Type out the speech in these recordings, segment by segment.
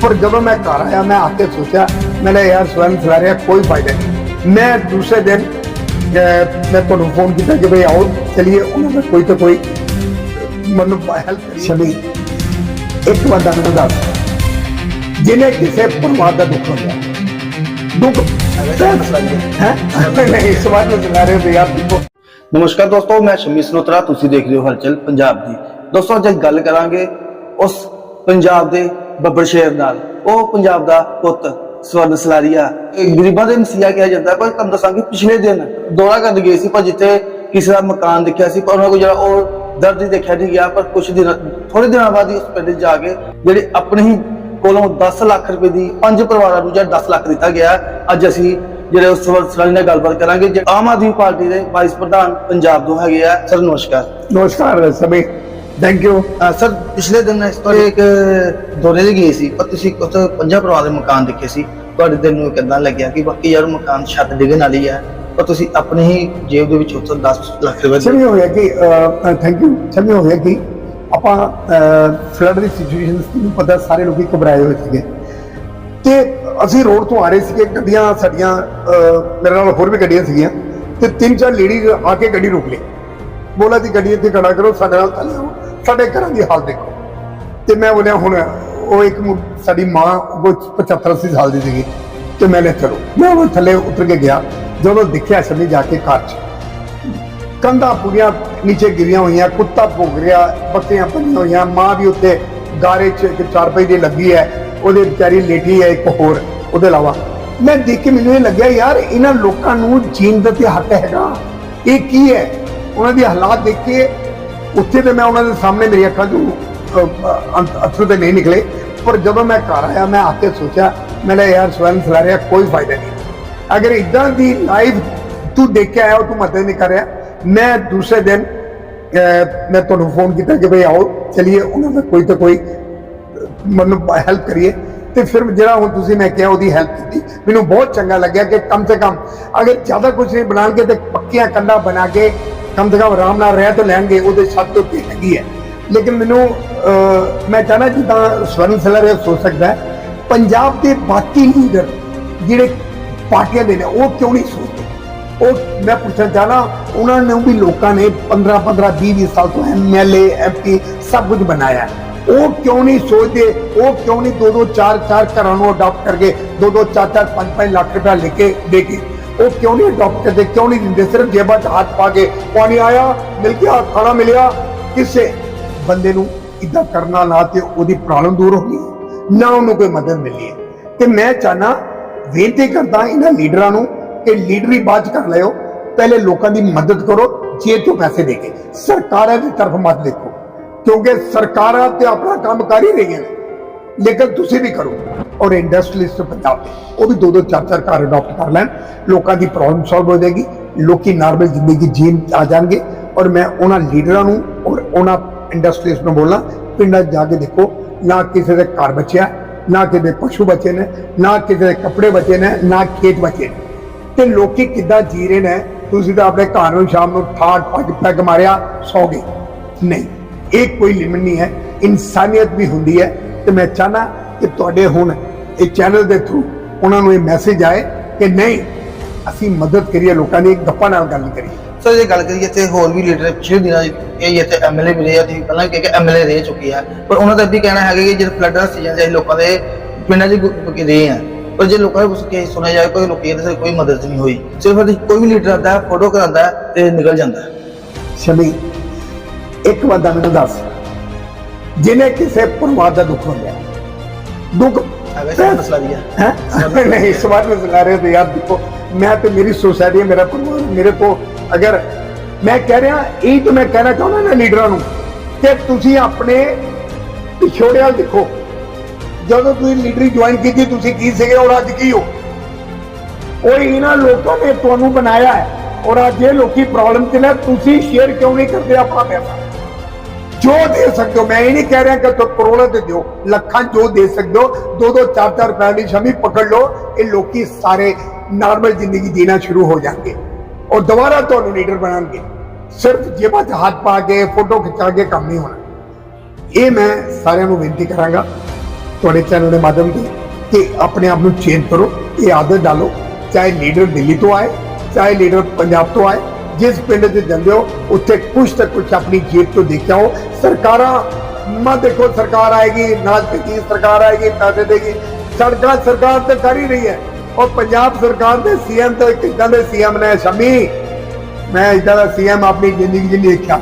पर जब मैं घर आया मैं आके सोचा मैंने यार स्वयं सलारिया कोई फायदा नहीं मैं दूसरे दिन मैं ਤੁਹਾਨੂੰ ਫੋਨ ਕੀਤਾ ਕਿ ਭਈ ਆਓ, ਚਲਿਏ। ਉਹਨਾਂ ਦਾ ਕੋਈ ਤਾਂ ਕੋਈ, ਮੈਨੂੰ ਹੈਲਪ ਸ਼ਮੀ ਇੱਕ ਵਾਰ ਦਾ ਮੈਨੂੰ ਦੱਸ ਜਿਹਨੇ ਕਿਸੇ ਪਰਿਵਾਰ ਦਾ ਦੁੱਖ ਹੁੰਦਾ, ਦੁੱਖ ਨਮਸਕਾਰ ਦੋਸਤੋ, ਮੈਂ ਸ਼ਮੀ ਸਨੋਤਰਾ ਤੁਸੀਂ ਦੇਖ ਰਹੇ ਹੋ ਹਲਚਲ ਪੰਜਾਬ ਦੀ। ਦੋਸਤੋ, ਅੱਜ ਗੱਲ ਕਰਾਂਗੇ ਉਸ ਪੰਜਾਬ ਦੇ ਬੱਬਰ ਸ਼ੇਰ ਨਾਲ। ਉਹ ਪੰਜਾਬ ਦਾ ਪੁੱਤ, ਸਵਰਨ ਸਲਾਰੀਆ। ਗਰੀਬਾਂ ਦੇ ਮਸੀਹਾ ਕਿਹਾ ਜਾਂਦਾ, ਪਰ ਤੁਹਾਨੂੰ ਦੱਸਾਂਗੇ, ਪਿਛਲੇ ਦਿਨ ਦੌਰਾ ਕਰਨ ਗਏ ਸੀ, ਪਰ ਜਿੱਥੇ ਕਿਸੇ ਦਾ ਮਕਾਨ ਦੇਖਿਆ ਸੀ, ਪਰ ਉਹਨਾਂ ਕੋਲ ਜਿਹੜਾ ਉਹ ਦਰਦ ਹੀ ਦੇਖਿਆ ਨਹੀਂ ਗਿਆ, ਪਰ ਕੁਝ ਦਿਨ ਥੋੜੇ ਦਿਨਾਂ ਬਾਅਦ ਹੀ ਉਸ ਪਿੰਡ ਜਾ ਕੇ ਜਿਹੜੇ ਆਪਣੇ ਹੀ ਕੋਲੋਂ 10 ਲੱਖ ਰੁਪਏ ਦੀ, ਪੰਜ ਪਰਿਵਾਰਾਂ ਨੂੰ ਜਿਹੜਾ 10 ਲੱਖ ਦਿੱਤਾ ਗਿਆ। ਅੱਜ ਅਸੀਂ ਜਿਹੜੇ ਉਸ ਸਵਰਨ ਸਲਾਰੀਆ ਨਾਲ ਗੱਲਬਾਤ ਕਰਾਂਗੇ ਜਿਹੜੇ ਆਮ ਆਦਮੀ ਪਾਰਟੀ ਦੇ ਵਾਈਸ ਪ੍ਰਧਾਨ ਪੰਜਾਬ ਤੋਂ ਹੈਗੇ ਆ, ਸਰ, ਨਮਸਕਾਰ। ਨਮਸਕਾਰ, ਸਮੀ ਥੈਂਕ ਯੂ ਸਰ ਪਿਛਲੇ ਦਿਨ ਇਸ ਤੋਂ ਇੱਕ ਦੌਰੇ ਤੇ ਗਏ ਸੀ ਪਰ ਤੁਸੀਂ ਉੱਥੇ ਪੰਜਾਂ ਪਰਿਵਾਰ ਦੇ ਮਕਾਨ ਦੇਖੇ ਸੀ। ਤੁਹਾਡੇ ਦਿਲ ਨੂੰ ਕਿੱਦਾਂ ਲੱਗਿਆ ਕਿ ਬਾਕੀ ਯਾਰ ਮਕਾਨ ਛੱਤ ਡਿੱਗਣ ਵਾਲੀ ਹੈ ਪਰ ਤੁਸੀਂ ਆਪਣੇ ਹੀ ਜੇਬ ਦੇ ਵਿੱਚ ਉੱਥੋਂ 10 ਲੱਖ ਰੁਪਏ ਦੇ- ਸਮਝ ਹੋਇਆ ਕਿ ਥੈਂਕ ਯੂ ਸਮਝ ਹੋਇਆ ਕਿ ਆਪਾਂ ਫਲੱਡ ਦੀ ਸਿਚੁਏਸ਼ਨ ਨੂੰ ਪਤਾ ਸਾਰੇ ਲੋਕੀ ਘਬਰਾਏ ਹੋਏ ਸੀਗੇ। ਤੇ ਅਸੀਂ ਰੋਡ ਤੋਂ ਆ ਰਹੇ ਸੀਗੇ ਗੱਡੀਆਂ ਸਾਡੀਆਂ ਮੇਰੇ ਨਾਲ ਹੋਰ ਵੀ ਗੱਡੀਆਂ ਸੀਗੀਆਂ ਤੇ ਤਿੰਨ ਚਾਰ ਲੇਡੀ ਆ ਕੇ ਗੱਡੀ ਰੋਕ ਲਈ। ਬੋਲਾ ਜੀ ਗੱਡੀ ਇੱਥੇ ਖੜਾ ਕਰੋ ਸਾਡੇ ਨਾਲ ਥੱਲੇ ਆਓ ਸਾਡੇ ਘਰਾਂ ਦੀ ਹਾਲਤ ਦੇਖੋ। ਤੇ ਮੈਂ ਬੋਲਿਆ, ਹੁਣ ਉਹ ਇੱਕ ਸਾਡੀ ਮਾਂ ਉਹ 75 80 ਸਾਲ ਦੀ ਸੀਗੀ ਤੇ ਮੈਂ ਲੈ ਚਲੋ। ਮੈਂ ਉਹ ਥੱਲੇ ਉਤਰ ਕੇ ਗਿਆ, ਜਦੋਂ ਦੇਖਿਆ ਸ਼ਮੀ ਜਾ ਕੇ ਘਰ 'ਚ। ਕੰਧਾਂ ਪੂਰੀਆਂ ਨੀਚੇ ਗਿਰੀਆਂ ਹੋਈਆਂ, ਕੁੱਤਾ ਭੁੱਗ ਰਿਹਾ ਬੱਤੀਆਂ ਪਈਆਂ ਹੋਈਆਂ, ਮਾਂ ਵੀ ਉੱਤੇ ਗਾਰੇ 'ਚ ਇੱਕ ਚਾਰਪਈ ਦੀ ਲੱਗੀ ਹੈ, ਉਹਦੇ ਵਿਚਾਰੀ ਲੇਟੀ ਹੈ ਇੱਕ ਹੋਰ, ਉਹਦੇ ਇਲਾਵਾ। ਮੈਂ ਦੇਖ ਕੇ ਮੈਨੂੰ ਇਹ ਲੱਗਿਆ, ਯਾਰ, ਇਹਨਾਂ ਲੋਕਾਂ ਨੂੰ ਜੀਣ ਦਾ ਤੇ ਹੱਕ ਹੈਗਾ। ਇਹ ਕੀ ਹੈ? ਉਹਨਾਂ ਦੀ ਹਾਲਾਤ ਦੇਖ ਕੇ ਉੱਥੇ ਤੇ ਮੈਂ ਉਹਨਾਂ ਦੇ ਸਾਹਮਣੇ ਮੇਰੀ ਅੱਖਾਂ ਤੋਂ ਅਹ, ਤੇ ਨਹੀਂ ਨਿਕਲੇ। ਪਰ ਜਦੋਂ ਮੈਂ ਘਰ ਆਇਆ ਮੈਂ ਆ ਕੇ ਸੋਚਿਆ ਮੈंने ਯਾਰ ਸਵੈਨ ਚਲਾ ਰਿਹਾ ਕੋਈ ਫਾਇਦਾ ਨਹੀਂ। ਅਗਰ ਇਦਾਂ ਦੀ ਲਾਈਵ ਤੂੰ ਦੇਖਿਆ ਕੇ ਆਇਆ ਤੂੰ ਮਦਦ ਨਹੀਂ ਕਰ ਰਿਹਾ। ਮੈਂ ਦੂਸਰੇ ਦਿਨ ਮੈਂ ਤੁਹਾਨੂੰ ਫੋਨ ਕੀਤਾ ਕਿ ਭਈ ਆਓ ਚਲਿਏ। ਉਹਨਾਂ ਦਾ ਕੋਈ ਤਾਂ ਕੋਈ ਮੈਨੂੰ ਹੈਲਪ ਕਰੀਏ। ਤੇ ਫਿਰ ਜਿਹੜਾ ਹੁਣ ਤੁਸੀਂ ਮੈਂ ਕਿਹਾ ਉਹਦੀ ਹੈਲਪ ਕੀਤੀ। ਮੈਨੂੰ ਬਹੁਤ ਚੰਗਾ ਲੱਗਿਆ ਕਿ ਕਮ ਸੇ ਕਮ ਅਗਰ ਜ਼ਿਆਦਾ ਕੁਝ ਨਹੀਂ ਬਣਾਉਣਗੇ ਤੇ ਪੱਕੀਆਂ ਕੰਧਾਂ ਬਣਾ ਕੇ ਕਮ ਸੇ ਕਮ ਆਰਾਮ ਨਾਲ ਰਹਿ ਤਾਂ ਲੈਣਗੇ, ਉਹਦੇ ਛੱਤ ਤੋਂ ਉੱਤੇ ਹੈਗੀ ਹੈ। ਲੇਕਿਨ ਮੈਨੂੰ ਮੈਂ ਚਾਹਨਾ ਜਿੱਦਾਂ ਸਵਰਨ ਸਲਰ ਇਹ ਸੋਚ ਸਕਦਾ ਪੰਜਾਬ ਦੇ ਬਾਕੀ ਲੀਡਰ ਜਿਹੜੇ ਪਾਰਟੀਆਂ ਦੇ ਨੇ, ਉਹ ਕਿਉਂ ਨਹੀਂ ਸੋਚਦੇ? ਉਹ ਮੈਂ ਪੁੱਛਣਾ ਚਾਹਨਾ ਉਹਨਾਂ ਨੇ ਵੀ ਲੋਕਾਂ ਨੇ 15 15 20 20 ਸਾਲ ਤੋਂ ਐਮਐਲਏ ਐਮਪੀ ਸਭ ਕੁਝ ਬਣਾਇਆ ਉਹ ਕਿਉਂ ਨਹੀਂ ਸੋਚਦੇ? ਉਹ ਕਿਉਂ ਨਹੀਂ ਦੋ ਦੋ, ਚਾਰ ਚਾਰ ਘਰਾਂ ਨੂੰ ਅਡਾਪਟ ਕਰਕੇ ਦੋ ਦੋ, ਚਾਰ ਚਾਰ, ਪੰਜ ਪੰਜ ਲੱਖ ਰੁਪਏ ਲੈ ਕੇ, ਦੇ ਕੇ ਉਹ ਕਿਉਂ ਨਹੀਂ ਅਡਾਪਟ ਕਰਦੇ ਕਿਉਂ ਨਹੀਂ ਦਿੰਦੇ? ਸਿਰਫ ਜੇਬਾਂ 'ਚ ਹੱਥ ਪਾ ਕੇ ਪਾਣੀ ਆਇਆ, ਮਿਲ ਗਿਆ ਖਾਣਾ ਮਿਲਿਆ। ਕਿਸੇ ਬੰਦੇ ਨੂੰ ਇਦਾਂ ਕਰਨਾ ਨਾ ਤੇ ਉਹਦੀ ਪ੍ਰੋਬਲਮ ਦੂਰ ਹੋ ਗਈ, ਨਾ ਉਹਨੂੰ ਕੋਈ ਮਦਦ ਮਿਲੀ। ਹੈ ਤੇ ਮੈਂ ਚਾਹਨਾ, ਬੇਨਤੀ ਕਰਦਾ ਇਹਨਾਂ ਲੀਡਰਾਂ ਨੂੰ ਕਿ ਲੀਡਰੀ ਬਾਅਦ 'ਚ ਕਰ ਲਿਓ। ਪਹਿਲੇ ਲੋਕਾਂ ਦੀ ਮਦਦ ਕਰੋ, ਜੇਬ ਤੋਂ ਪੈਸੇ ਦੇ ਕੇ। ਸਰਕਾਰਾਂ ਦੀ ਤਰਫ ਮਤ ਦੇਖੋ ਕਿਉਂਕਿ ਸਰਕਾਰਾਂ ਤੇ ਆਪਣਾ ਕੰਮ ਕਰ ਹੀ ਰਹੀਆਂ ਨੇ। ਲੇਕਿਨ ਤੁਸੀਂ ਵੀ ਕਰੋ। ਔਰ ਇੰਡਸਟਰੀਲਿਸਟ ਪੰਜਾਬ ਦੇ। ਉਹ ਵੀ ਦੋ ਦੋ ਚਾਰ ਚਾਰ ਘਰ ਅਡਾਪਟ ਕਰ ਲੈਣ। ਲੋਕਾਂ ਦੀ ਪ੍ਰੋਬਲਮ ਸੋਲਵ ਹੋ ਜਾਏਗੀ। ਲੋਕੀ ਨਾਰਮਲ ਜ਼ਿੰਦਗੀ ਜੀਣ ਆ ਜਾਣਗੇ। ਔਰ ਮੈਂ ਉਹਨਾਂ ਲੀਡਰਾਂ ਨੂੰ ਔਰ ਉਹਨਾਂ ਇੰਡਸਟਰੀਲਿਸਟ ਨੂੰ ਬੋਲਣਾ, ਪਿੰਡਾਂ 'ਚ ਜਾ ਕੇ ਦੇਖੋ, ਨਾ ਕਿਸੇ ਦੇ ਘਰ ਬਚਿਆ, ਨਾ ਕਿਸੇ ਪਸ਼ੂ ਬਚੇ ਨੇ, ਨਾ ਕਿਸੇ ਦੇ ਕੱਪੜੇ ਬਚੇ ਨੇ, ਨਾ ਖੇਤ ਬਚੇ ਨੇ। ਤੇ ਲੋਕੀ ਕਿੱਦਾਂ ਜੀ ਰਹੇ ਨੇ? ਤੁਸੀਂ ਤਾਂ ਆਪਣੇ ਘਰ ਨੂੰ ਸ਼ਾਮ ਨੂੰ ਠਾਠ, ਪੱਗ, ਪੈਗ ਮਾਰਿਆ ਸੌ ਗਏ ਨਹੀਂ। ਇਹ ਕੋਈ ਲਿਮਟ ਨਹੀਂ ਹੈ। ਇਨਸਾਨੀਅਤ ਵੀ ਹੁੰਦੀ ਹੈ। ਤੇ ਮੈਂ ਚਾਹਨਾ ਕਿ ਤੁਹਾਡੇ ਹੁਣ ਇਹ ਚੈਨਲ ਦੇ ਥਰੂ ਉਹਨਾਂ ਨੂੰ ਇਹ ਮੈਸੇਜ ਆਏ ਕਿ ਨਹੀਂ ਅਸੀਂ ਮਦਦ ਕਰੀਏ ਲੋਕਾਂ ਦੀ ਗੱਪਾਂ ਨਾਲ ਗੱਲ ਕਰੀਏ। ਸਰ ਜੇ ਗੱਲ ਕਰੀਏ ਇੱਥੇ ਹੋਰ ਵੀ ਲੀਡਰ ਪਿਛਲੇ ਦਿਨਾਂ ਇਹ ਇੱਥੇ ਐਮਐਲਏ ਵੀ ਰਹੇ ਆ ਤੁਸੀਂ ਪਹਿਲਾਂ ਕਿ ਐਮਐਲਏ ਰਹਿ ਚੁੱਕੇ ਆ। ਪਰ ਉਹਨਾਂ ਦਾ ਵੀ ਕਹਿਣਾ ਹੈਗਾ ਕਿ ਜਦ ਫਲੱਡ ਦਾ ਸੀਜ਼ਨ ਜਾਈ ਲੋਕਾਂ ਦੇ ਪਿੰਡਾਂ 'ਚ ਰਹੇ ਆ। ਪਰ ਜੇ ਲੋਕਾਂ ਨੂੰ ਕਿ ਸੁਣਿਆ ਜਾਏ ਕੋਈ ਲੋਕੀ ਇਹਦੇ ਕੋਈ ਮਦਦ ਨਹੀਂ ਹੋਈ। ਸਿਰਫ ਕੋਈ ਵੀ ਲੀਡਰ ਆਉਂਦਾ ਫੋਟੋ ਕਰਾਉਂਦਾ ਤੇ ਨਿਕਲ ਜਾਂਦਾ। ਸ਼ਮੀ ਇੱਕ ਬੰਦਾ ਮੈਨੂੰ ਦੱਸ। ਜਿਹਨੇ ਕਿਸੇ ਪਰਿਵਾਰ ਦਾ ਦੁੱਖ ਹੁੰਦਾ ਹੈ। ਦੁੱਖ ਹੈਗਾ ਸਰ ਮਸਲਾ ਵੀ ਹੈ ਹੈ ਨਹੀਂ ਇਸ ਬਾਤ में सुना रहे थे यार देखो मैं तो मेरी सोसाइटी है मेरा परिवार मेरे को अगर मैं कह ਰਿਹਾ ਇਹ ਤਾਂ ਮੈਂ ਕਹਿਣਾ ਚਾਹੁੰਦਾ ਨਾ ਲੀਡਰਾਂ ਨੂੰ ਕਿ ਤੁਸੀਂ ਆਪਣੇ ਪਿਛੋੜੇ ਵੱਲ ਦੇਖੋ ਜਦੋਂ ਤੁਸੀਂ ਲੀਡਰੀ ਜੁਆਇਨ ਕੀਤੀ ਤੁਸੀਂ ਕੀ ਸੀਗੇ ਔਰ ਅੱਜ ਕੀ ਹੋ ਉਹ ਇਹਨਾਂ ਲੋਕਾਂ ਨੇ ਤੁਹਾਨੂੰ ਬਣਾਇਆ ਹੈ ਔਰ ਅੱਜ ਇਹ ਲੋਕੀ ਪ੍ਰੋਬਲਮ ਚ ਨੇ ਤੁਸੀਂ ਸ਼ੇਅਰ ਕਿਉਂ ਨਹੀਂ ਕਰਦੇ ਆਪਣਾ ਪੈਸਾ ਜੋ ਦੇ ਸਕਦੇ ਹੋ। ਮੈਂ ਇਹ ਨਹੀਂ ਕਹਿ ਰਿਹਾ ਕਿ ਤੁਸੀਂ ਕਰੋੜਾਂ ਤੇ ਦਿਓ, ਲੱਖਾਂ ਜੋ ਦੇ ਸਕਦੇ ਹੋ, ਦੋ ਦੋ, ਚਾਰ ਚਾਰ ਰੁਪਏ ਦੀ ਸ਼ਮੀ ਪਕੜ ਲਓ, ਇਹ ਲੋਕੀ ਸਾਰੇ ਨਾਰਮਲ ਜ਼ਿੰਦਗੀ ਜੀਣਾ ਸ਼ੁਰੂ ਹੋ ਜਾਣਗੇ ਔਰ ਦੁਬਾਰਾ ਤੁਹਾਨੂੰ ਲੀਡਰ ਬਣਾਉਣਗੇ। ਸਿਰਫ ਜੇਬਾਂ 'ਚ ਹੱਥ ਪਾ ਕੇ, ਫੋਟੋ ਖਿਚਾ ਕੇ ਕੰਮ ਨਹੀਂ ਹੋਣਾ। ਇਹ ਮੈਂ ਸਾਰਿਆਂ ਨੂੰ ਬੇਨਤੀ ਕਰਾਂਗਾ, ਤੁਹਾਡੇ ਚੈਨਲ ਦੇ ਮਾਧਿਅਮ ਤੇ ਕਿ ਆਪਣੇ ਆਪ ਨੂੰ ਚੇਂਜ ਕਰੋ, ਇਹ ਆਦਤ ਡਾਲੋ। ਚਾਹੇ ਲੀਡਰ ਦਿੱਲੀ ਤੋਂ ਆਏ, ਚਾਹੇ ਲੀਡਰ ਪੰਜਾਬ ਤੋਂ ਆਏ ਜਿਸ ਪਿੰਡ 'ਚ ਜਾਂਦੇ ਹੋ, ਉੱਥੇ ਕੁਛ ਤੇ ਕੁਛ ਆਪਣੀ ਜੇਬ ਤੋਂ ਦੇਖਿਆ ਹੋ। ਸਰਕਾਰਾਂ, ਮਾ ਦੇਖੋ, ਸਰਕਾਰ ਆਏਗੀ ਨਾਚ ਦੀ ਸਰਕਾਰ ਆਏਗੀ, ਪੈਸੇ ਦੇਗੀ। ਸੜਕਾਂ, ਸਰਕਾਰ ਤੇ ਕਰ ਹੀ ਰਹੀ ਹੈ। ਉਹ ਪੰਜਾਬ ਸਰਕਾਰ ਦੇ ਸੀਐਮ ਤਾਂ ਇੱਕ ਇਦਾਂ ਦੇ ਸੀਐਮ ਨੇ, ਸ਼ਮੀ। ਮੈਂ ਇਦਾਂ ਦਾ ਸੀਐਮ ਆਪਣੀ ਜ਼ਿੰਦਗੀ 'ਚ ਨਹੀਂ ਦੇਖਿਆ।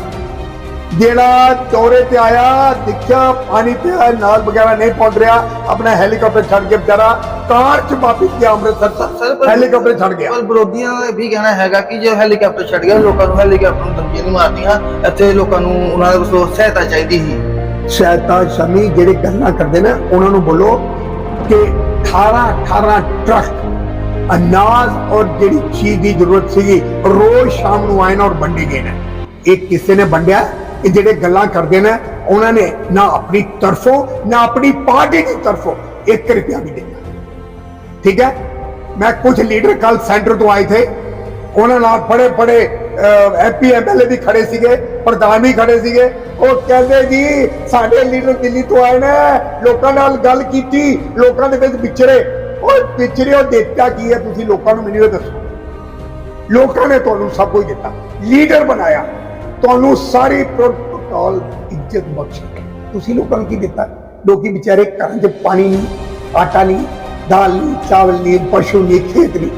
ਜਿਹੜਾ ਚੌਰੇ ਤੇ ਆਇਆ ਦੇਖਿਆ ਪਾਣੀ ਪਿਆ ਨਾਲ ਵਗੈਰਾ ਨਹੀਂ ਪਹੁੰਚ ਰਿਹਾ। ਆਪਣਾ ਹੈਲੀਕਾਪਟਰ ਛੱਡ ਕੇ ਵਿਚਾਰਾ ਕਾਰ 'ਚ ਵਾਪਸ ਗਿਆ ਅੰਮ੍ਰਿਤਸਰ। ਹੈਲੀਕਾਪਟਰ ਛੱਡ ਗਿਆ। ਪਰ ਵਿਰੋਧੀਆਂ ਦਾ ਇਹ ਵੀ ਕਹਿਣਾ ਹੈਗਾ ਕਿ ਜੇ ਹੈਲੀਕਾਪਟਰ ਛੱਡ ਗਿਆ ਲੋਕਾਂ ਨੂੰ ਹੈਲੀਕਾਪਟਰ ਨੂੰ ਧਮਕੀਆਂ ਨਹੀਂ ਮਾਰਨੀਆਂ। ਇੱਥੇ ਲੋਕਾਂ ਨੂੰ ਉਹਨਾਂ ਦੇ ਵੱਲੋਂ ਸਹਾਇਤਾ ਚਾਹੀਦੀ ਸੀ। ਸ਼ਾਇਦ ਤਾਂ ਸ਼ਮੀ ਜਿਹੜੇ ਗੱਲਾਂ ਕਰਦੇ ਨੇ ਉਹਨਾਂ ਨੂੰ ਬੋਲੋ ਕਿ 18 18 ਟਰੱਕ ਅਨਾਜ ਔਰ ਜਿਹੜੀ ਚੀਜ਼ ਦੀ ਜ਼ਰੂਰਤ ਸੀਗੀ ਰੋਜ਼ ਸ਼ਾਮ ਨੂੰ ਆਏ ਨਾ ਔਰ ਵੰਡੇ ਗਏ ਨੇ। ਇਹ ਕਿਸੇ ਨੇ ਵੰਡਿਆ? ਇਹ ਜਿਹੜੇ ਗੱਲਾਂ ਕਰਦੇ ਨੇ, ਉਹਨਾਂ ਨੇ ਨਾ ਆਪਣੀ ਤਰਫੋਂ, ਨਾ ਆਪਣੀ ਪਾਰਟੀ ਦੀ ਤਰਫੋਂ 1 ਰੁਪਿਆ ਵੀ ਦਿੱਤਾ। ਠੀਕ ਹੈ? ਮੈਂ ਕੁਝ ਲੀਡਰ ਕੱਲ ਸੈਂਟਰ ਤੋਂ ਆਏ ਥੇ। ਉਹਨਾਂ ਨਾਲ ਬੜੇ ਬੜੇ ਐਮਪੀ ਐਮਐਲਏ ਵੀ ਖੜੇ ਸੀਗੇ, ਪ੍ਰਧਾਨ ਵੀ ਖੜੇ ਸੀਗੇ। ਉਹ ਕਹਿੰਦੇ ਜੀ, ਸਾਡੇ ਲੀਡਰ ਦਿੱਲੀ ਤੋਂ ਆਏ ਨੇ, ਲੋਕਾਂ ਨਾਲ ਗੱਲ ਕੀਤੀ, ਲੋਕਾਂ ਦੇ ਵਿੱਚ ਵਿਚਰੇ। ਉਹ ਵਿਚਰਿਓ ਉਹ ਦਿੱਤਾ ਕੀ ਹੈ? ਤੁਸੀਂ ਲੋਕਾਂ ਨੂੰ ਮੈਨੂੰ ਇਹ ਦੱਸੋ। ਲੋਕਾਂ ਨੇ ਤੁਹਾਨੂੰ ਸਭ ਕੁਝ ਦਿੱਤਾ। ਲੀਡਰ ਬਣਾਇਆ। ਤੁਹਾਨੂੰ ਸਾਰੀ ਪ੍ਰੋਟੋਕਾਲ ਇੱਜ਼ਤ ਬਖਸ਼ੀ। ਤੁਸੀਂ ਲੋਕਾਂ ਨੂੰ ਕੀ ਦਿੱਤਾ? ਲੋਕੀ ਵਿਚਾਰੇ ਘਰਾਂ 'ਚ ਪਾਣੀ ਨਹੀਂ, ਆਟਾ ਨਹੀਂ, ਦਾਲ ਨਹੀਂ, ਚਾਵਲ ਨਹੀਂ, ਪਸ਼ੂ ਨਹੀਂ, ਖੇਤ ਨਹੀਂ।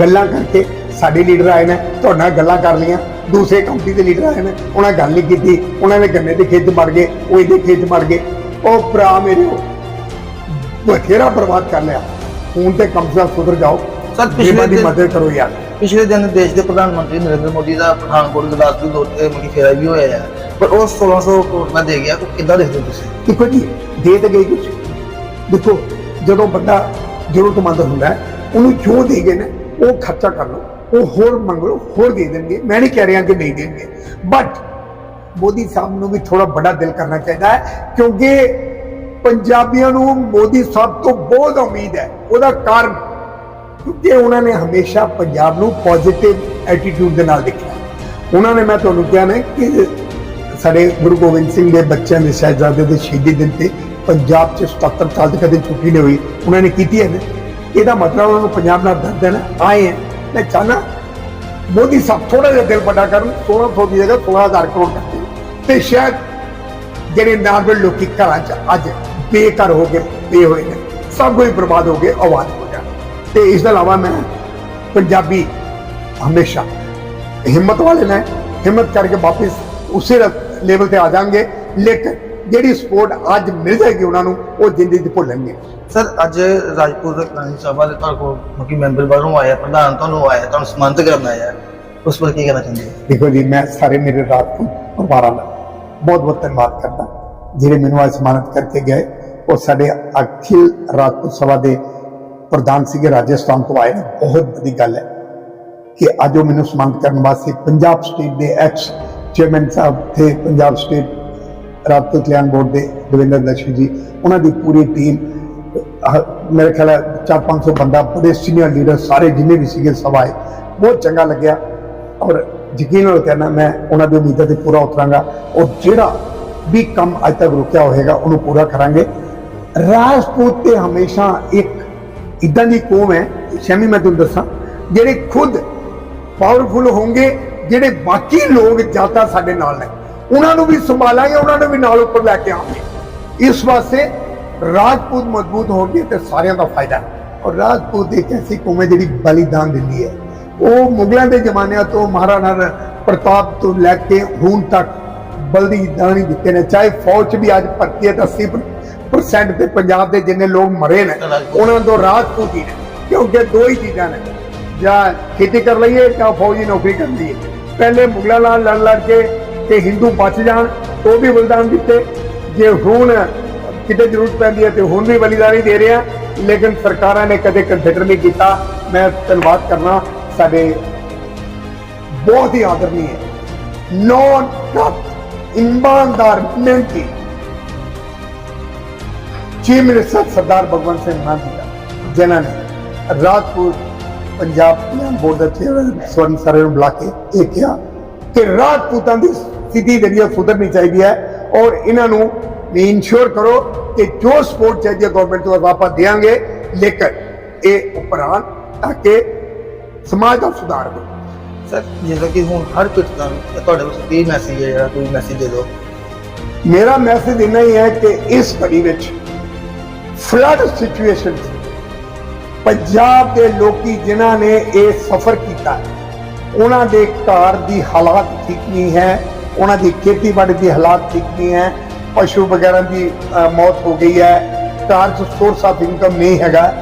ਗੱਲਾਂ ਕਰਕੇ ਸਾਡੇ ਲੀਡਰ ਆਏ ਨੇ, ਤੁਹਾਡੇ ਨਾਲ ਗੱਲਾਂ ਕਰ ਲਈਆਂ। ਦੂਸਰੇ ਕੰਪਨੀ ਦੇ ਲੀਡਰ ਆਏ ਨੇ, ਉਹਨਾਂ ਗੱਲ ਨਹੀਂ ਕੀਤੀ। ਉਹਨਾਂ ਨੇ ਗੰਨੇ ਦੇ ਖੇਤ 'ਚ ਗਏ, ਉਹ ਇਹਦੇ ਖੇਤ 'ਚ ਗਏ। ਉਹ ਭਰਾ ਮੇਰੇ ਬਥੇਰਾ ਬਰਬਾਦ ਕਰ ਲਿਆ। ਹੁਣ ਤੇ ਕਮ ਸੇ ਸੁਧਰ ਜਾਓ। ਸਰ, ਪਿਛਲੇ ਗਰੀਬਾਂ ਦੀ ਦਿਨ- ਮਦਦ ਕਰੋ ਯਾਰ। ਪਿਛਲੇ ਦਿਨ ਦੇਸ਼ ਦੇ ਪ੍ਰਧਾਨ ਮੰਤਰੀ ਨਰਿੰਦਰ ਮੋਦੀ ਦਾ ਪਠਾਨਕੋਟ ਗੁਰਦਾਸਪੁਰ ਦੌਰੇ ਤੇ ਮੁਕੀ ਫੇਰਾ ਵੀ ਹੋਇਆ ਹੈ। ਪਰ ਉਹ 1600 ਕਰੋੜ ਨਾਲ ਦੇ ਗਿਆ ਉਹ ਕਿੱਦਾਂ ਦੇਖਦੇ ਹੋ ਤੁਸੀਂ? ਦੇਖੋ ਜੀ ਦੇ ਤੇ ਗਈ ਕੁਝ ਦੇਖੋ ਜਦੋਂ ਬੰਦਾ ਜ਼ਰੂਰਤਮੰਦ ਹੁੰਦਾ ਹੈ ਉਹਨੂੰ ਜੋ ਦੇ ਗਏ ਨੇ ਉਹ ਖਰਚਾ ਕਰ ਲਓ ਉਹ ਹੋਰ ਮੰਗ ਲਓ ਹੋਰ ਦੇ ਦੇਣਗੇ। ਮੈਂ ਨਹੀਂ ਕਹਿ ਰਿਹਾ ਕਿ ਨਹੀਂ ਦੇਣਗੇ। ਬਟ ਮੋਦੀ ਸਾਹਿਬ ਨੂੰ ਵੀ ਥੋੜਾ ਬੜਾ ਦਿਲ ਕਰਨਾ ਚਾਹੀਦਾ ਹੈ ਕਿਉਂਕਿ ਪੰਜਾਬੀਆਂ ਨੂੰ ਮੋਦੀ ਸਾਹਿਬ ਤੋਂ ਬਹੁਤ ਉਮੀਦ ਹੈ। ਉਹਦਾ ਕਾਰਨ ਕਿਉਂਕਿ ਉਹਨਾਂ ਨੇ ਹਮੇਸ਼ਾ ਪੰਜਾਬ ਨੂੰ ਪੋਜ਼ਿਟਿਵ ਐਟੀਟਿਊਡ ਦੇ ਨਾਲ ਦੇਖਿਆ। ਉਹਨਾਂ ਨੇ, ਮੈਂ ਤੁਹਾਨੂੰ ਕਿਹਾ ਨਾ ਕਿ ਸਾਡੇ ਗੁਰੂ ਗੋਬਿੰਦ ਸਿੰਘ ਦੇ ਬੱਚਿਆਂ ਦੇ ਸਾਹਿਬਜ਼ਾਦੇ ਦੇ ਸ਼ਹੀਦੀ ਦਿਨ ਤੇ ਪੰਜਾਬ 'ਚ 77 ਸਾਲ ਤੱਕ ਕਦੇ ਛੁੱਟੀ ਨਹੀਂ ਹੋਈ। ਉਹਨਾਂ ਨੇ ਕੀਤੀ ਹੈ ਨਾ। ਇਹਦਾ ਮਤਲਬ ਉਹਨਾਂ ਨੂੰ ਪੰਜਾਬ ਨਾਲ ਦਰਦ ਹੈ ਨਾ। ਆਏ ਹੈ ਮੈਂ ਚਾਹਨਾ ਮੋਦੀ ਸਾਹਿਬ ਥੋੜਾ ਜਿਹਾ ਦਿਲ ਵੱਡਾ ਕਰਨ 1600 ਦੀ ਜਗ੍ਹਾ 16000 ਕਰੋੜ ਕਰ ਤੇ ਸ਼ਾਇਦ ਜਿਹੜੇ ਨਾਰਮਲ ਲੋਕੀ ਘਰਾਂ 'ਚ ਅੱਜ ਬੇਘਰ ਹੋ ਗਏ ਬੇ ਹੋਏ ਨੇ, ਸਭ ਕੁਝ ਬਰਬਾਦ ਹੋ ਗਏ ਆਵਾਜ਼ ਤੇ ਇਸ ਤੋਂ ਇਲਾਵਾ ਮੈਂ ਪੰਜਾਬੀ ਹਮੇਸ਼ਾ ਹਿੰਮਤ ਵਾਲੇ ਨੇ ਹਿੰਮਤ ਕਰਕੇ ਵਾਪਸ ਉਸੇ ਲੈਵਲ ਤੇ ਆ ਜਾਣਗੇ ਲੇਕਿਨ ਜਿਹੜੀ ਸਪੋਰਟ ਅੱਜ ਮਿਲ ਜਾਏਗੀ ਉਹਨਾਂ ਨੂੰ ਉਹ ਜ਼ਿੰਦਗੀ 'ਚ ਭੁੱਲਣਗੇ ਸਰ ਅੱਜ ਰਾਜਪੁਰ ਦੇ ਕਾਂਗਰਸ ਸਭਾ ਦੇ ਤੁਹਾਡੇ ਕੋਲ ਮੁਕੀ ਮੈਂਬਰ ਬਾਹਰੋਂ ਆਇਆ ਪ੍ਰਧਾਨ ਤੁਹਾਨੂੰ ਆਇਆ ਤੁਹਾਨੂੰ ਸਨਮਾਨਿਤ ਕਰਨ ਆਇਆ। ਉਸ ਪਰ ਕੀ ਕਹਿਣਾ ਚਾਹੁੰਦੇ ਦੇਖੋ ਜੀ ਮੈਂ ਸਾਰੇ ਮੇਰੇ ਰਾਜਪੂਤ ਪਰਿਵਾਰਾਂ ਦਾ ਬਹੁਤ ਬਹੁਤ ਧੰਨਵਾਦ ਕਰਦਾ। ਜਿਹੜੇ ਮੈਨੂੰ ਅੱਜ ਸਨਮਾਨਿਤ ਕਰਕੇ ਗਏ ਉਹ ਸਾਡੇ ਅਖਿਲ ਰਾਜਪੂਤ ਸਭਾ ਦੇ ਪ੍ਰਧਾਨ ਸੀਗੇ ਰਾਜਸਥਾਨ ਤੋਂ ਆਏ ਨੇ ਬਹੁਤ ਵੱਡੀ ਗੱਲ ਹੈ ਕਿ ਅੱਜ ਉਹ ਮੈਨੂੰ ਸਨਮਾਨਿਤ ਕਰਨ ਵਾਸਤੇ ਪੰਜਾਬ ਸਟੇਟ ਦੇ ਐਕਸ ਚੇਅਰਮੈਨ ਸਾਹਿਬ ਤੇ ਪੰਜਾਬ ਸਟੇਟ ਰਾਜਪੂਤ ਕਲਿਆਣ ਬੋਰਡ ਦੇ ਦਵਿੰਦਰ ਦਸ਼ੀ ਜੀ, ਉਹਨਾਂ ਦੀ ਪੂਰੀ ਟੀਮ ਮੇਰੇ ਖਿਆਲ ਹੈ 4-500 ਬੰਦਾ ਬੜੇ ਸੀਨੀਅਰ ਲੀਡਰ ਸਾਰੇ ਜਿੰਨੇ ਵੀ ਸੀਗੇ ਸਭ ਆਏ। ਬਹੁਤ ਚੰਗਾ ਲੱਗਿਆ ਔਰ ਯਕੀਨ ਨਾਲ ਕਹਿਣਾ, ਮੈਂ ਉਹਨਾਂ ਦੀ ਉਮੀਦਾਂ ਤੇ ਪੂਰਾ ਉਤਰਾਂਗਾ। ਔਰ ਜਿਹੜਾ ਵੀ ਕੰਮ ਅੱਜ ਤੱਕ ਰੁਕਿਆ ਹੋਏਗਾ, ਉਹਨੂੰ ਪੂਰਾ ਕਰਾਂਗੇ। ਰਾਜਪੂਤ ਤੇ ਹਮੇਸ਼ਾ ਇੱਕ ਇਦਾਂ ਦੀ ਕੌਮ ਹੈ, ਸ਼ਮੀ ਮੈਂ ਤੁਹਾਨੂੰ ਦੱਸਾਂ, ਜਿਹੜੇ ਖੁਦ ਪਾਵਰਫੁਲ ਹੋਣਗੇ, ਜਿਹੜੇ ਬਾਕੀ ਲੋਕ ਜ਼ਿਆਦਾ ਸਾਡੇ ਨਾਲ ਨੇ, ਉਹਨਾਂ ਨੂੰ ਵੀ ਸੰਭਾਲਾਂਗੇ, ਉਹਨਾਂ ਨੂੰ ਵੀ ਨਾਲ ਉੱਪਰ ਲੈ ਕੇ ਆਵਾਂਗੇ ਇਸ ਵਾਸਤੇ ਰਾਜਪੂਤ ਮਜ਼ਬੂਤ ਹੋਣਗੇ ਤੇ ਸਾਰਿਆਂ ਦਾ ਫਾਇਦਾ ਹੈ। ਔਰ ਰਾਜਪੂਤ ਇੱਕ ਐਸੀ ਕੌਮ ਹੈ ਜਿਹੜੀ ਬਲੀਦਾਨ ਦਿੰਦੀ ਹੈ ਉਹ ਮੁਗਲਾਂ ਦੇ ਜ਼ਮਾਨਿਆਂ ਤੋਂ ਮਹਾਰਾਣਾ ਪ੍ਰਤਾਪ ਤੋਂ ਲੈ ਕੇ ਹੁਣ ਤੱਕ ਬਲੀਦਾਨ ਹੀ ਦਿੱਤੇ ਨੇ, ਚਾਹੇ ਫੌਜ 'ਚ ਵੀ ਅੱਜ ਭਰਤੀ ਹੈ ਤਾਂ 80% ਤੇ ਪੰਜਾਬ ਦੇ ਜਿੰਨੇ ਲੋਕ ਮਰੇ ਨੇ, ਉਹਨਾਂ ਤੋਂ ਰਾਜਪੂਤ ਹੀ ਨੇ ਕਿਉਂਕਿ ਦੋ ਹੀ ਚੀਜ਼ਾਂ ਨੇ। ਜਾਂ ਖੇਤੀ ਕਰ ਲਈਏ ਜਾਂ ਫੌਜੀ ਨੌਕਰੀ ਕਰ ਲਈਏ। ਪਹਿਲੇ ਮੁਗਲਾਂ ਨਾਲ ਲੜ ਲੜ ਕੇ ਤੇ ਹਿੰਦੂ ਬਚ ਜਾਣ, ਉਹ ਵੀ ਬਲੀਦਾਨ ਦਿੱਤੇ। ਜੇ ਹੁਣ ਕਿਤੇ ਜ਼ਰੂਰਤ ਪੈਂਦੀ ਹੈ ਤੇ ਹੁਣ ਵੀ ਬਲੀਦਾਨੀ ਦੇ ਰਹੇ ਆ। ਲੇਕਿਨ ਸਰਕਾਰਾਂ ਨੇ ਕਦੇ ਕੰਸੀਡਰ ਨਹੀਂ ਕੀਤਾ। ਮੈਂ ਧੰਨਵਾਦ ਕਰਨਾ ਸਾਡੇ ਬਹੁਤ ਹੀ ਆਦਰਨੀ ਹੈ ਨੌਨ ਇਮਾਨਦਾਰ ਮਿਹਨਤੀ ਚੀਫ ਮਿਨਿਸਟਰ ਸਰਦਾਰ ਭਗਵੰਤ ਸਿੰਘ ਮਾਨ ਜੀ ਦਾ ਜਿਨ੍ਹਾਂ ਨੇ ਰਾਜਪੂਤ ਪੰਜਾਬ ਕਲਿਆਣ ਬੋਰਡ ਦੇ ਚੇਅਰਮੈਨ ਸਵਰਨ ਸਰੇ ਨੂੰ ਬੁਲਾ ਕੇ ਇਹ ਕਿਹਾ ਕਿ ਰਾਜਪੂਤਾਂ ਦੀ ਸਥਿਤੀ ਜਿਹੜੀ ਸੁਧਰਨੀ ਚਾਹੀਦੀ ਹੈ ਔਰ ਇਹਨਾਂ ਨੂੰ ਵੀ ਇਨਸ਼ੋਰ ਕਰੋ ਕਿ ਜੋ ਸਪੋਰਟ ਚਾਹੀਦੀ ਹੈ ਗਵਰਨਮੈਂਟ ਤੋਂ ਆਪਾਂ ਦੇਵਾਂਗੇ ਲੇਕਿਨ ਇਹ ਉਪਰਾਨ ਤਾਂ ਕਿ ਸਮਾਜ ਦਾ ਸੁਧਾਰ ਹੋ ਸਰ ਜਿਵੇਂ ਕਿ ਹੁਣ ਹਰ ਪਿੰਡ ਦਾ ਤੁਹਾਡੇ ਕੋਲ ਕੀ ਮੈਸੇਜ ਹੈ ਜਿਹੜਾ ਕੋਈ ਮੈਸੇਜ ਦੇ ਦਿਓ। ਮੇਰਾ ਮੈਸੇਜ ਇੰਨਾ ਹੀ ਹੈ ਕਿ ਇਸ ਘੜੀ ਵਿੱਚ ਫਲੱਡ ਸਿਚੁਏਸ਼ਨ ਪੰਜਾਬ ਦੇ ਲੋਕੀ ਜਿਨ੍ਹਾਂ ਨੇ ਇਹ ਸਫ਼ਰ ਕੀਤਾ, ਉਹਨਾਂ ਦੇ ਘਰ ਦੀ ਹਾਲਾਤ ਠੀਕ ਨਹੀਂ ਹੈ, ਉਹਨਾਂ ਦੀ ਖੇਤੀਬਾੜੀ ਦੀ ਹਾਲਾਤ ਠੀਕ ਨਹੀਂ ਹੈ, ਪਸ਼ੂ ਵਗੈਰਾ ਦੀ ਮੌਤ ਹੋ ਗਈ ਹੈ, ਘਰ 'ਚ ਸੋਰਸ ਆਫ ਇਨਕਮ ਨਹੀਂ ਹੈਗਾ।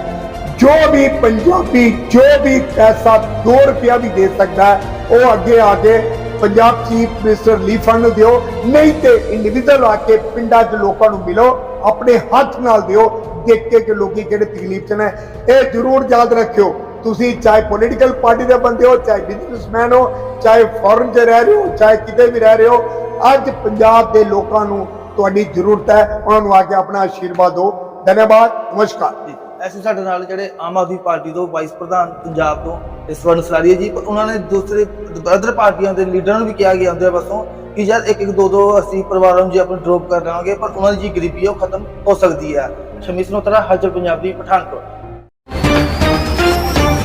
ਜੋ ਵੀ ਪੰਜਾਬੀ, ਜੋ ਵੀ ਪੈਸਾ 2 ਰੁਪਿਆ ਵੀ ਦੇ ਸਕਦਾ, ਉਹ ਅੱਗੇ ਆ ਕੇ Punjab chief minister relief fund ਨੂੰ ਦਿਓ, ਨਹੀਂ ਤੇ ਇੰਡੀਵਿਜੂਅਲ ਆ ਕੇ ਪਿੰਡਾਂ 'ਚ ਲੋਕਾਂ ਨੂੰ ਮਿਲੋ ਆਪਣੇ ਹੱਥ ਨਾਲ ਦਿਓ, ਦੇਖ ਕੇ ਕਿ ਲੋਕੀ ਕਿਹੜੇ ਤਕਲੀਫ 'ਚ ਨੇ। ਇਹ ਜ਼ਰੂਰ ਯਾਦ ਰੱਖਿਓ, ਤੁਸੀਂ ਚਾਹੇ ਪੋਲੀਟੀਕਲ ਪਾਰਟੀ ਦੇ ਬੰਦੇ ਹੋ, ਚਾਹੇ ਬਿਜ਼ਨਸਮੈਨ ਹੋ, ਚਾਹੇ ਫੋਰਨ 'ਚ ਰਹਿ ਰਹੇ ਹੋ, ਚਾਹੇ ਕਿਤੇ ਵੀ ਰਹਿ ਰਹੇ ਹੋ, ਅੱਜ ਪੰਜਾਬ ਦੇ ਲੋਕਾਂ ਨੂੰ ਤੁਹਾਡੀ ਜ਼ਰੂਰਤ ਹੈ, ਉਹਨਾਂ ਨੂੰ ਆ ਕੇ ਆਪਣਾ ਆਸ਼ੀਰਵਾਦ ਦਿਓ। ਧੰਨਵਾਦ, ਨਮਸਕਾਰ। ਜੀ ਐਸੇ ਸਾਡੇ ਨਾਲ ਜਿਹੜੇ ਆਮ ਆਦਮੀ ਪਾਰਟੀ ਤੋਂ ਵਾਈਸ ਪ੍ਰਧਾਨ ਪੰਜਾਬ ਤੋਂ ਸਵਰਨ ਸਲਾਰੀਆ ਜੀ ਉਹਨਾਂ ਨੇ ਦੂਸਰੇ ਅਦਰ ਪਾਰਟੀਆਂ ਦੇ ਲੀਡਰਾਂ ਨੂੰ ਵੀ ਕਿਹਾ ਗਿਆ ਉਹਦੇ ਵੱਲੋਂ ਕਿ ਯਾਰ ਇੱਕ ਇੱਕ ਦੋ ਦੋ ਅਸੀਂ ਪਰਿਵਾਰਾਂ ਨੂੰ ਜੇ ਆਪਣੇ ਡ੍ਰੌਪ ਕਰ ਲਵਾਂਗੇ ਪਰ ਉਹਨਾਂ ਦੀ ਜੀ ਗਰੀਬੀ ਹੈ ਉਹ ਖਤਮ ਹੋ ਸਕਦੀ ਹੈ ਸ਼ਮੀਸ ਸਨੋਤਰਾ, ਹਲਚਲ ਪੰਜਾਬੀ ਪਠਾਨਕੋਟ।